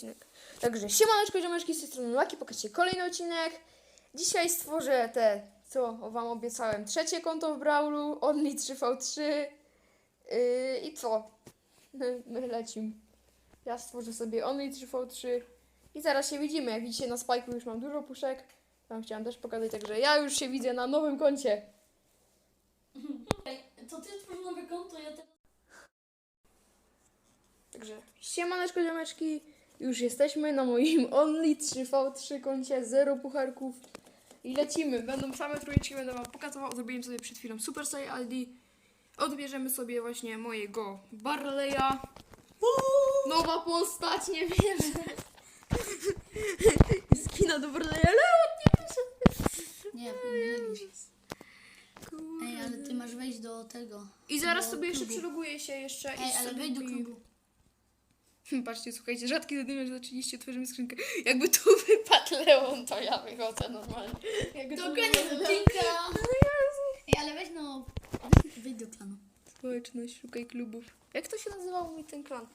odcinek. Także siemaneczko, ziomeczki, z tej strony Laki, pokażcie kolejny odcinek. Dzisiaj stworzę te, co wam obiecałem, trzecie konto w Brawlu, Only 3v3 yy, i co? My, my lecimy. Ja stworzę sobie Only 3v3 i zaraz się widzimy. Jak widzicie na Spike'u już mam dużo puszek. Wam chciałam też pokazać, także ja już się widzę na nowym koncie. To ty tworzysz nowe konto, ja teraz... Także siemaneczko ziomeczki, już jesteśmy na moim Only 3v3 koncie, zero pucharków i lecimy. Będą same trójeczki, będę wam pokazywał, zrobiłem sobie przed chwilą Super Saiyan ID. Odbierzemy sobie właśnie mojego Barleya. Nowa postać, nie wierzę. Skina do Barleya, nie wierzę. Nie, nie widzisz. Kurde. Ej, ale ty masz wejść do tego. I zaraz do sobie jeszcze klubu. przyloguję się jeszcze. i Ej, ale sobie- wejdź do klubu. Patrzcie, słuchajcie, rzadki zadymiarz za 30, otworzymy skrzynkę. Jakby tu wypadł Leon, to ja wychodzę normalnie. Jakby tu wypadł Leon. No. Ej, ale weź no... Wejdź do klanu. Społeczność, szukaj klubów. Jak to się nazywał mój ten klan?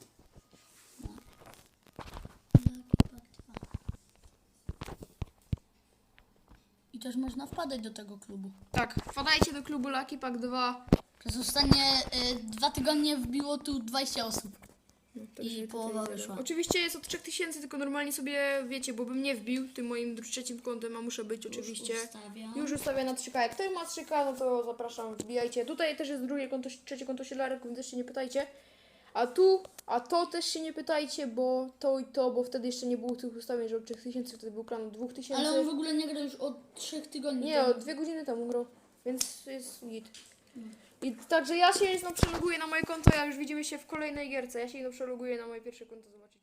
Też można wpadać do tego klubu. Tak, wpadajcie do klubu Lucky Pack 2. Przez ostatnie y, dwa tygodnie wbiło tu 20 osób. Także I połowa wyszła. Oczywiście jest od 3000, tylko normalnie sobie wiecie, bo bym nie wbił tym moim trzecim kątem, a muszę być oczywiście. Już ustawiam. Już ustawię na 3K. Jak ktoś ma 3K, no to zapraszam, wbijajcie. Tutaj też jest drugie konto, trzecie konto sielarek, więc też się nie pytajcie. A tu, a to też się nie pytajcie, bo to i to, bo wtedy jeszcze nie było tych ustawień, że od 3000 wtedy był klan od 2000. Ale on w ogóle nie gra już od 3 tygodni. Nie, od dwie godziny temu grał, więc jest git. I także ja się no, przeloguję na moje konto, ja już widzimy się w kolejnej gierce. Ja się no, przeloguję na moje pierwsze konto, zobaczycie.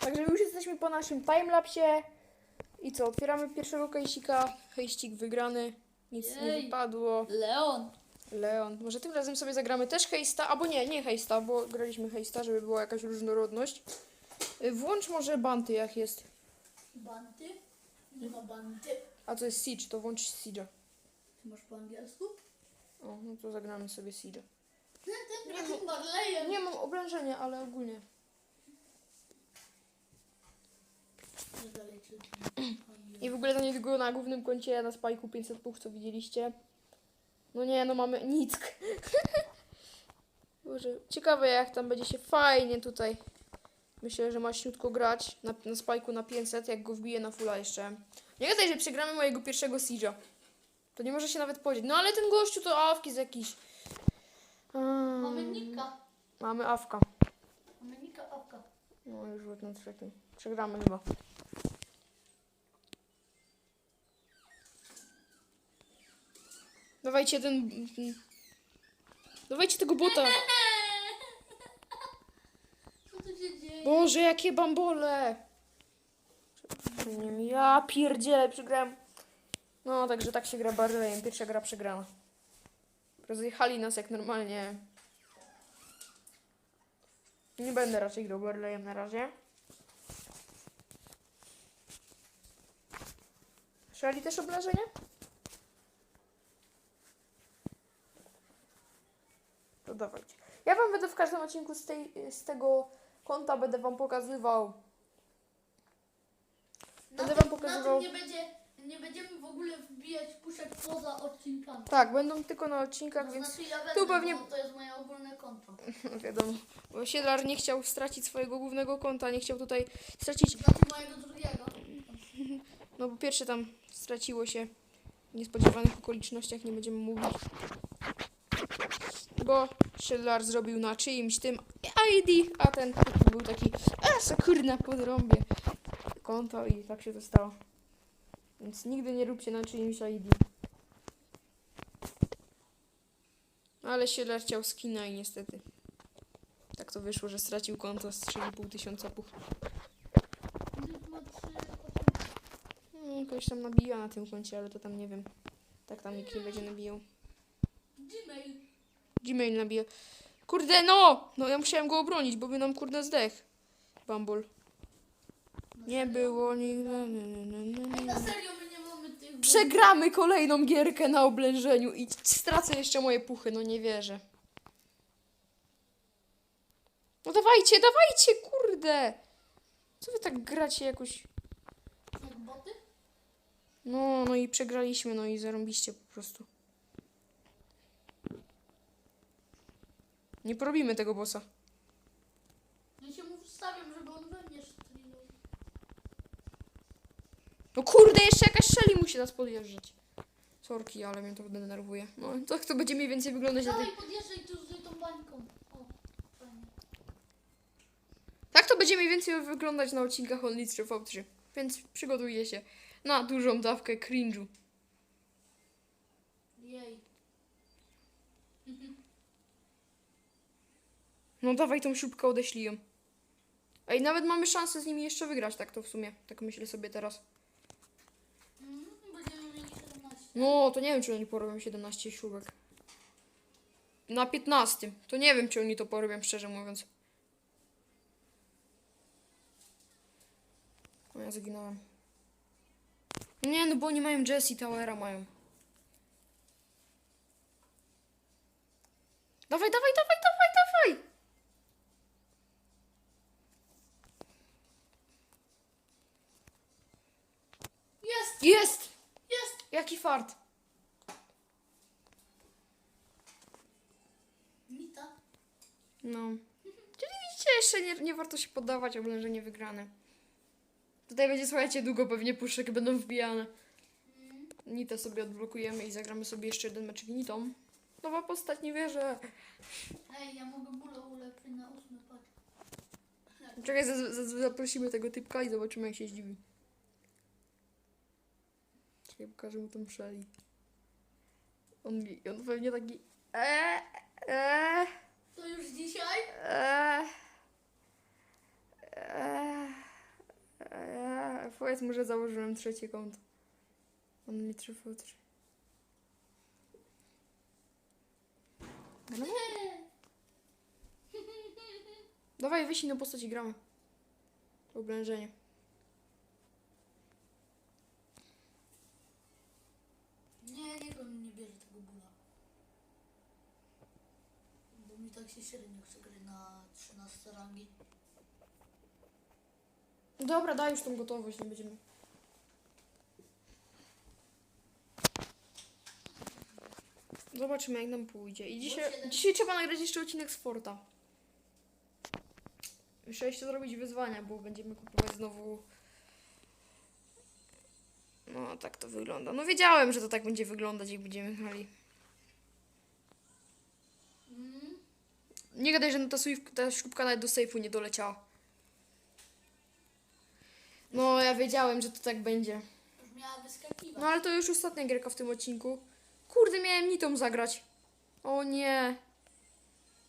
Także już jesteśmy po naszym timelapsie. I co, otwieramy pierwszego kejsika. Hejścik wygrany. Nic nie Jej. wypadło. Leon. Leon. Może tym razem sobie zagramy też hejsta, albo nie, nie hejsta, bo graliśmy hejsta, żeby była jakaś różnorodność. Y, Włącz może banty, jak jest. Banty? Nie ma banty. A to jest siege, to włącz siege'a. Ty masz po angielsku? O, no to zagramy sobie siege'a. Ten Marlejem. Nie mam obrażenia, ale ogólnie. I w ogóle to niedługo na głównym koncie na spajku 500 puch, co widzieliście. No nie, no mamy nick. Boże, ciekawe jak tam będzie się fajnie tutaj. Myślę, że ma śniutko grać na, na spajku na 500, jak go wbije na fulla jeszcze. Nie gadaj, że przegramy mojego pierwszego siege'a. To nie może się nawet podzieć. No ale ten gościu to awki z jakiś. Mm, Mamy Nika. Mamy awka. No już rzut na trzecim. Przegramy chyba. Dawajcie ten... Dawajcie tego bota. Co tu się dzieje? Boże, jakie bambole. Ja pierdzielę, przegrałem. No, także tak się gra Barleyem. Pierwsza gra przegrana. Rozjechali nas jak normalnie. Nie będę raczej grał Barleyem na razie. Szali też obrażenia? To dawajcie. Ja wam będę w każdym odcinku z, tej, z tego konta będę wam pokazywał. Na Będę tym, wam pokazywał- Na tym nie, będzie, nie będziemy w ogóle wbijać puszek poza odcinkami. Tak, będą tylko na odcinkach, To więc znaczy ja będę, tu pewnie- bo to jest moje ogólne konto. wiadomo. Bo Siedlar nie chciał stracić swojego głównego konta, nie chciał tutaj stracić Znaczy mojego drugiego. No bo pierwsze tam straciło się w niespodziewanych okolicznościach, nie będziemy mówić. Bo Schiller zrobił na czyimś tym ID, a ten był taki, a co kurna podrąbie konto i tak się to stało. Więc nigdy nie róbcie na czyimś ID. Ale Schiller chciał skina i niestety. Tak to wyszło, że stracił konto z 3,5 tysiąca puch. Hmm, Ktoś tam nabija na tym koncie, ale to tam nie wiem. Tak tam nikt nie będzie nabijał. Gmail. Gmail nabija. Kurde, no! No ja musiałem go obronić, bo by nam kurde zdech. Bumble. Nie było nigdy. na serio my nie mamy tych... Przegramy kolejną gierkę na oblężeniu i stracę jeszcze moje puchy, no nie wierzę. No dawajcie, dawajcie, kurde! Co wy tak gracie jakoś... Jak boty? No, no i przegraliśmy, no i zarąbiście po prostu. Nie porobimy tego bossa. Ja się mu wstawiam, żeby on we mnie strzelił. No kurde, jeszcze jakaś szeli musi nas podjeżdżać. Sorki, ale mnie to denerwuje. No, tak to będzie mniej więcej wyglądać na tej... Dawaj, podjeżdżaj tu z tą bańką. O, fajnie. Tak to będzie mniej więcej wyglądać na odcinkach Only 3 V3. Więc przygotujcie się na dużą dawkę cringe'u. Jej. No dawaj tą śrubkę, odeślij ją. Ej, nawet mamy szansę z nimi jeszcze wygrać, tak to w sumie. Tak myślę sobie teraz. Mm, Będziemy mieli 17. No, to nie wiem, czy oni porobią 17 śrubek. Na 15. To nie wiem, czy oni to porobią, szczerze mówiąc. O, ja zaginąłem. Nie, no bo oni mają Jesse Towera, mają. Dawaj, dawaj, dawaj, dawaj, dawaj! Jest! Jest! Fart! Mita. No. Czyli widzicie, jeszcze nie, nie warto się poddawać, oblężenie wygrane. Tutaj będzie, słuchajcie, długo pewnie puszek będą wbijane. Mm. Nitę sobie odblokujemy i zagramy sobie jeszcze jeden meczek Nitą. Nowa postać, nie wierzę. Ej, ja mogę bóle ulepszyć na ósmy, patrz. Czekaj, zaprosimy tego typka i zobaczymy, jak się zdziwi. Czekaj, pokażę mu tą szeli. On, on pewnie taki... Eee, eee, To już dzisiaj? eee, eee, eee. Powiedz mu, że założyłem trzecie konto. On mi 3 v 3 No. Dawaj, wyślij na postać i gramy. Oblężenie. Nie, niech on nie bierze tego bóla. Bo mi tak się średnio chce gry na 13 rangi. Dobra, daj już tą gotowość, nie będziemy. Zobaczymy, jak nam pójdzie. I dzisiaj, dzisiaj trzeba nagrać jeszcze odcinek z Forta. Muszę jeszcze zrobić wyzwania, bo będziemy kupować znowu. No, tak to wygląda. No, wiedziałem, że to tak będzie wyglądać, jak będziemy grali. Nie gadaj, że no ta, słów- ta śrubka nawet do sejfu nie doleciała. No, ja wiedziałem, że to tak będzie. Już miała wyskakiwać. No ale to już ostatnia gierka w tym odcinku. Kurde, miałem nitą zagrać. O nie.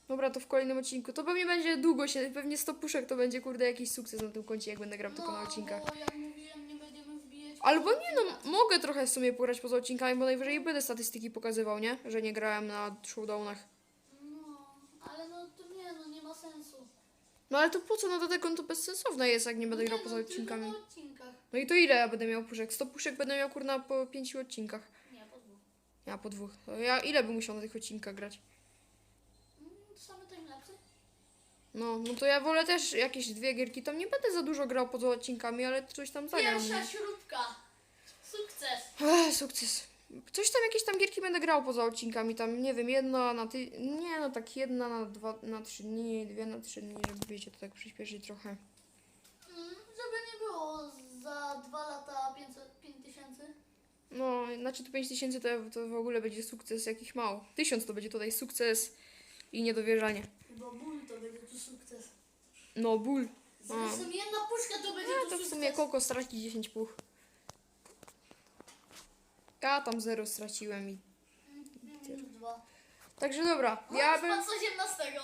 Dobra, to w kolejnym odcinku. To pewnie będzie długo się, pewnie 100 puszek to będzie kurde jakiś sukces na tym koncie, jak będę grał tylko na odcinkach. No, bo jak Albo nie no, mogę trochę w sumie pograć poza odcinkami, bo najwyżej będę statystyki pokazywał, nie? Że nie grałem na showdownach. No, ale no to nie, no nie ma sensu. No ale to po co? No to te konto bezsensowne jest, jak nie będę No grał poza no, tylko odcinkami. na odcinkach. No i to ile ja będę miał puszek? 100 puszek będę miał kurna po 5 odcinkach. Nie, po dwóch. Ja po dwóch. To ja ile bym musiał na tych odcinkach grać? Mm, to same timelapsy? No, no to ja wolę też jakieś dwie gierki. Tam nie będę za dużo grał poza odcinkami, ale coś tam zagram. Pierwsza śrubka. Sukces. Ech, sukces. Coś tam, jakieś tam gierki będę grał poza odcinkami. Tam, nie wiem, jedna na ty... Nie, no tak jedna na dwa, na trzy dni, dwie na trzy dni, żeby wiecie, to tak przyspieszyć trochę. Mm, żeby nie było za dwa lata 500 5000. No, znaczy to 5000 to, to w ogóle będzie sukces jakiś mało. 1000 to będzie tutaj sukces i niedowierzanie. Chyba ból to będzie tu sukces. No, ból. Zresztą jedna puszka to będzie No tu to w sukces. sumie Koko straci 10 puch. Ja tam zero straciłem i... Mm, dwa. Także dobra, ja bym... z 18.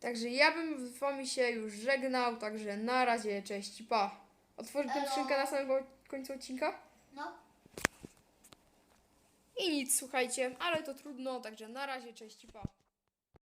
Także ja bym z wami się już żegnał, także na razie, cześć pa. Otworzyć tę Elo. skrzynkę na samym końcu odcinka? No. I nic, słuchajcie, ale to trudno, także na razie, cześć pa.